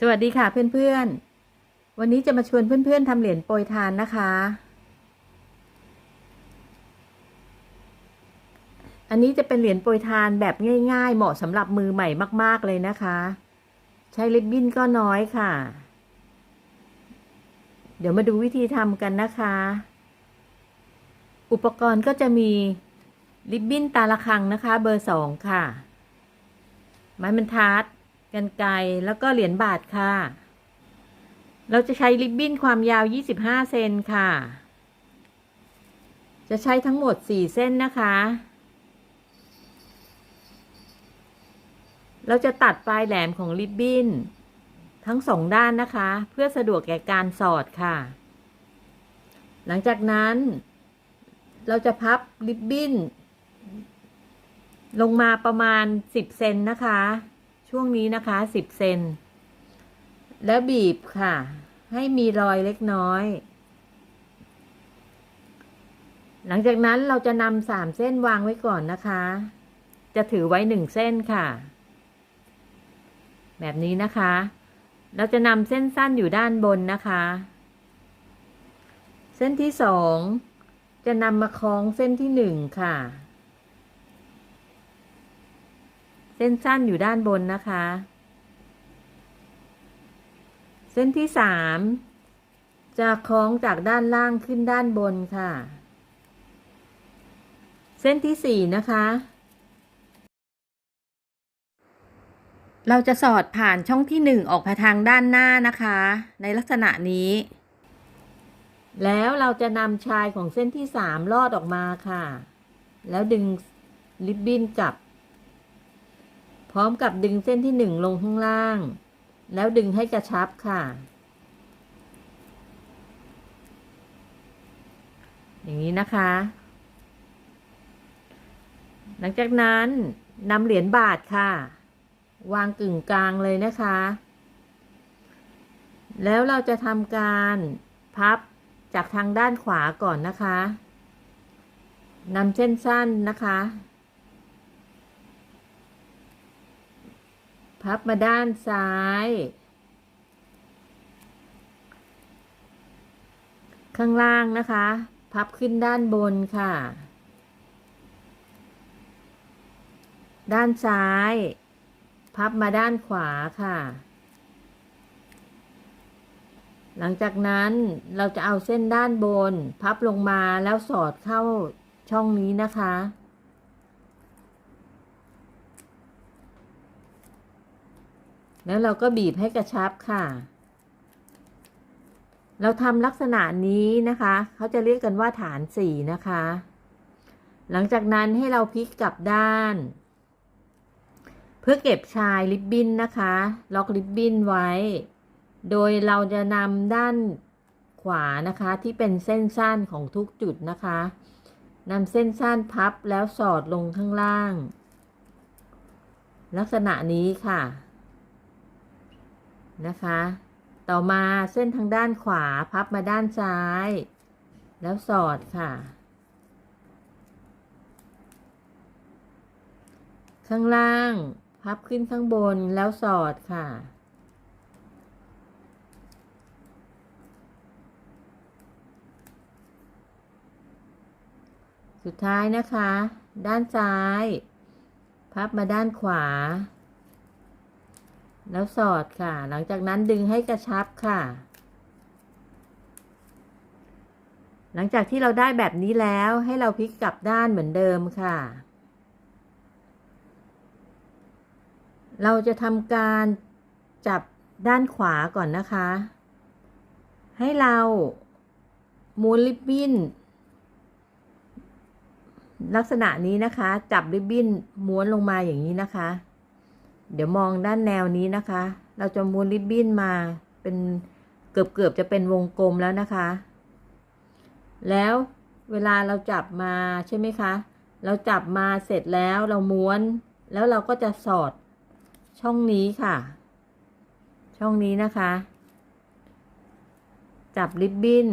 สวัสดีค่ะเพื่อนๆ วันนี้จะมาชวนเพื่อนๆทำเหรียญโปรยทานนะคะ อันนี้จะเป็นเหรียญโปรยทานแบบง่ายๆ เหมาะสำหรับมือใหม่มากๆเลยนะคะ ใช้ริบบิ้นก็น้อยค่ะ เดี๋ยวมาดูวิธีทำกันนะคะ อุปกรณ์ก็จะมีริบบิ้นตาละครังนะคะ เบอร์สองค่ะ ไม้บรรทัด กันไกแล้วก็เหรียญบาทค่ะ เราจะใช้ริบบิ้นความยาว 25 เซนค่ะ จะใช้ทั้งหมด 4 เส้นนะคะ เราจะตัดปลายแหลมของริบบิ้นทั้งสองด้านนะคะ เพื่อสะดวกแก่การสอดค่ะ หลังจากนั้น เราจะพับริบบิ้นลงมาประมาณ 10 เซนนะคะ ช่วงนี้นะคะ 10 เซน แล้วบีบค่ะ ให้มีรอยเล็กน้อย หลังจากนั้นเราจะนำสามเส้นวางไว้ก่อนนะคะ จะถือไว้หนึ่งเส้นค่ะ แบบนี้นะคะ เราจะนำเส้นสั้นอยู่ด้านบนนะคะ เส้นที่สองจะนำมาคล้องเส้นที่หนึ่งค่ะ เส้นสั้นอยู่ด้านบนนะคะ เส้นที่สามจะคล้องจากด้านล่างขึ้นด้านบนค่ะ เส้นที่สี่นะคะ เราจะสอดผ่านช่องที่หนึ่งออกมาทางด้านหน้านะคะ ในลักษณะนี้ แล้วเราจะนำชายของเส้นที่สามลอดออกมาค่ะ แล้วดึงริบบิ้นกลับ พร้อมกับดึงเส้นที่หนึ่งลงข้างล่าง แล้วดึงให้กระชับค่ะ อย่างนี้นะคะ หลังจากนั้นนำเหรียญบาทค่ะ วางกึ่งกลางเลยนะคะ แล้วเราจะทำการพับจากทางด้านขวาก่อนนะคะนำเส้นสั้นนะคะ พับมาด้านซ้าย ข้างล่างนะคะ พับขึ้นด้านบนค่ะ ด้านซ้าย พับมาด้านขวาค่ะ หลังจากนั้นเราจะเอาเส้นด้านบน พับลงมาแล้วสอดเข้าช่องนี้นะคะ แล้วเราก็บีบให้กระชับค่ะ เราทำลักษณะนี้นะคะ เขาจะเรียกกันว่าฐานสี่นะคะ หลังจากนั้นให้เราพลิกกลับด้าน เพื่อเก็บชายริบบิ้นนะคะ ล็อกริบบิ้นไว้ โดยเราจะนำด้านขวานะคะที่เป็นเส้นสั้นของทุกจุดนะคะนำเส้นสั้นพับแล้วสอดลงข้างล่าง ลักษณะนี้ค่ะ นะคะ ต่อมาเส้นทางด้านขวาพับมาด้านซ้าย แล้วสอดค่ะ ข้างล่างพับขึ้นข้างบนแล้วสอดค่ะ สุดท้ายนะคะ ด้านซ้าย พับมาด้านขวา แล้วสอดค่ะ หลังจากนั้นดึงให้กระชับค่ะ หลังจากที่เราได้แบบนี้แล้วให้เราพลิกกลับด้านเหมือนเดิมค่ะ เราจะทำการจับด้านขวาก่อนนะคะ ให้เราม้วนริบบิ้น ลักษณะนี้นะคะ จับริบบิ้นม้วนลงมาอย่างนี้นะคะ เดี๋ยวมองด้านแนวนี้นะคะ เราจะม้วนริบบิ้นมาเป็นเกือบเกือบจะเป็นวงกลมแล้วนะคะ แล้วเวลาเราจับมาใช่ไหมคะ เราจับมาเสร็จแล้วเราม้วน แล้วเราก็จะสอดช่องนี้ค่ะ ช่องนี้นะคะ จับริบบิ้น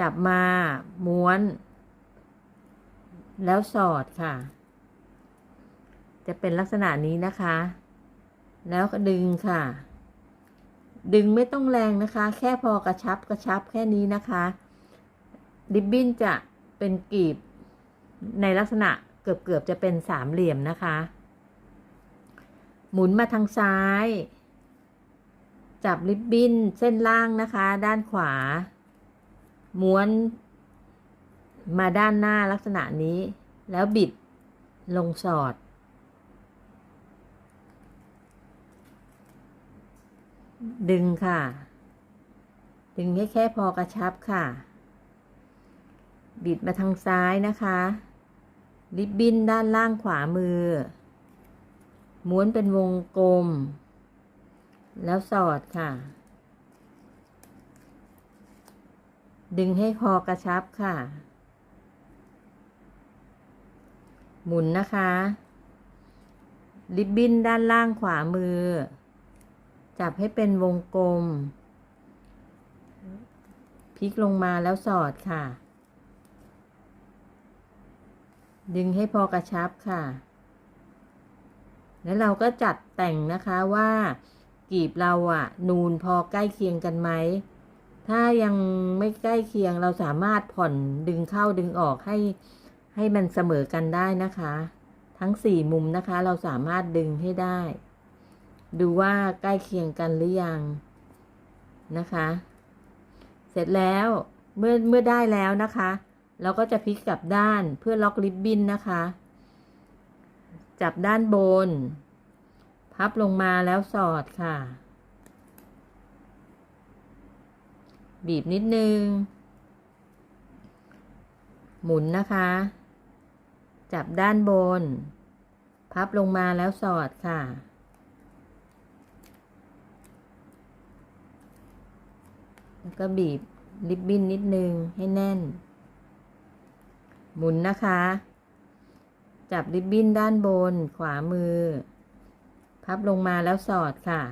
จับมาม้วน แล้วสอดค่ะ จะเป็นลักษณะนี้นะคะ แล้วก็ดึงค่ะ ดึงไม่ต้องแรงนะคะ แค่พอกระชับกระชับแค่นี้นะคะริบบิ้นจะเป็นกลีบ ในลักษณะเกือบเกือบจะเป็นสามเหลี่ยมนะคะ หมุนมาทางซ้าย จับริบบิ้นเส้นล่างนะคะ ด้านขวา ม้วนมาด้านหน้าลักษณะนี้ แล้วบิดลงสอด ดึงค่ะ ดึงให้แค่พอกระชับค่ะ บิดมาทางซ้ายนะคะ ริบบิ้นด้านล่างขวามือ ม้วนเป็นวงกลม แล้วสอดค่ะ ดึงให้พอกระชับค่ะ หมุนนะคะ ริบบิ้นด้านล่างขวามือ จับให้เป็นวงกลม พลิกลงมาแล้วสอดค่ะ ดึงให้พอกระชับค่ะ แล้วเราก็จัดแต่งนะคะว่ากีบเราอะนูนพอใกล้เคียงกันไหม ถ้ายังไม่ใกล้เคียงเราสามารถผ่อนดึงเข้าดึงออกให้ให้มันเสมอกันได้นะคะ ทั้งสี่มุมนะคะเราสามารถดึงให้ได้ ดูว่าใกล้เคียงกันหรือยังนะคะ เสร็จแล้วเมื่อเมื่อได้แล้วนะคะ เราก็จะพลิกกลับด้านเพื่อล็อกริบบิ้นนะคะ จับด้านบน พับลงมาแล้วสอดค่ะ บีบนิดนึง หมุนนะคะ จับด้านบน พับลงมาแล้วสอดค่ะ แล้วก็บีบริบบิ้นนิดนึงให้แน่น หมุนนะคะ จับริบบิ้นด้านบนขวามือ พับลงมาแล้วสอดค่ะ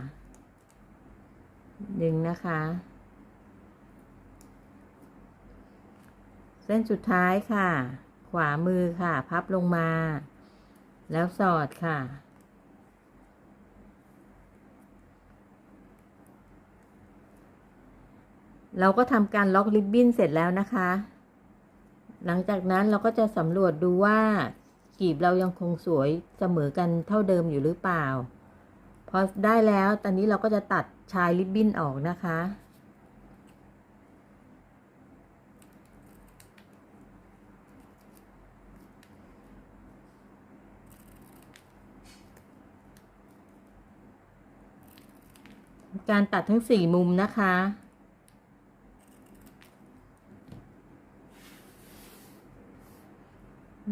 ดึงนะคะ เส้นสุดท้ายค่ะ ขวามือค่ะ พับลงมา แล้วสอดค่ะ เราก็ทำการล็อกริบบิ้นเสร็จแล้วนะคะ หลังจากนั้นเราก็จะสำรวจดูว่ากีบเรายังคงสวยเสมอกันเท่าเดิมอยู่หรือเปล่า พอได้แล้วตอนนี้เราก็จะตัดชายริบบิ้นออกนะคะ การตัดทั้งสี่มุมนะคะ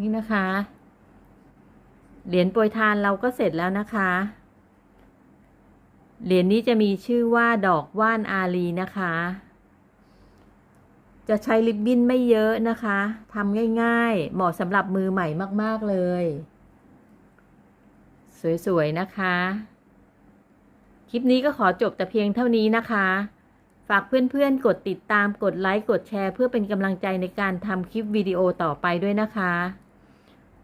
นี่นะคะ เหรียญโปรยทานเราก็เสร็จแล้วนะคะ เหรียญนี้จะมีชื่อว่าดอกว่านอารีนะคะ จะใช้ริบบิ้นไม่เยอะนะคะทำง่ายๆ เหมาะสำหรับมือใหม่มากๆเลย สวยๆนะคะ คลิปนี้ก็ขอจบแต่เพียงเท่านี้นะคะฝากเพื่อนๆ กดติดตาม กดไลค์ กดแชร์ เพื่อเป็นกำลังใจในการทำคลิปวิดีโอต่อไปด้วยนะคะ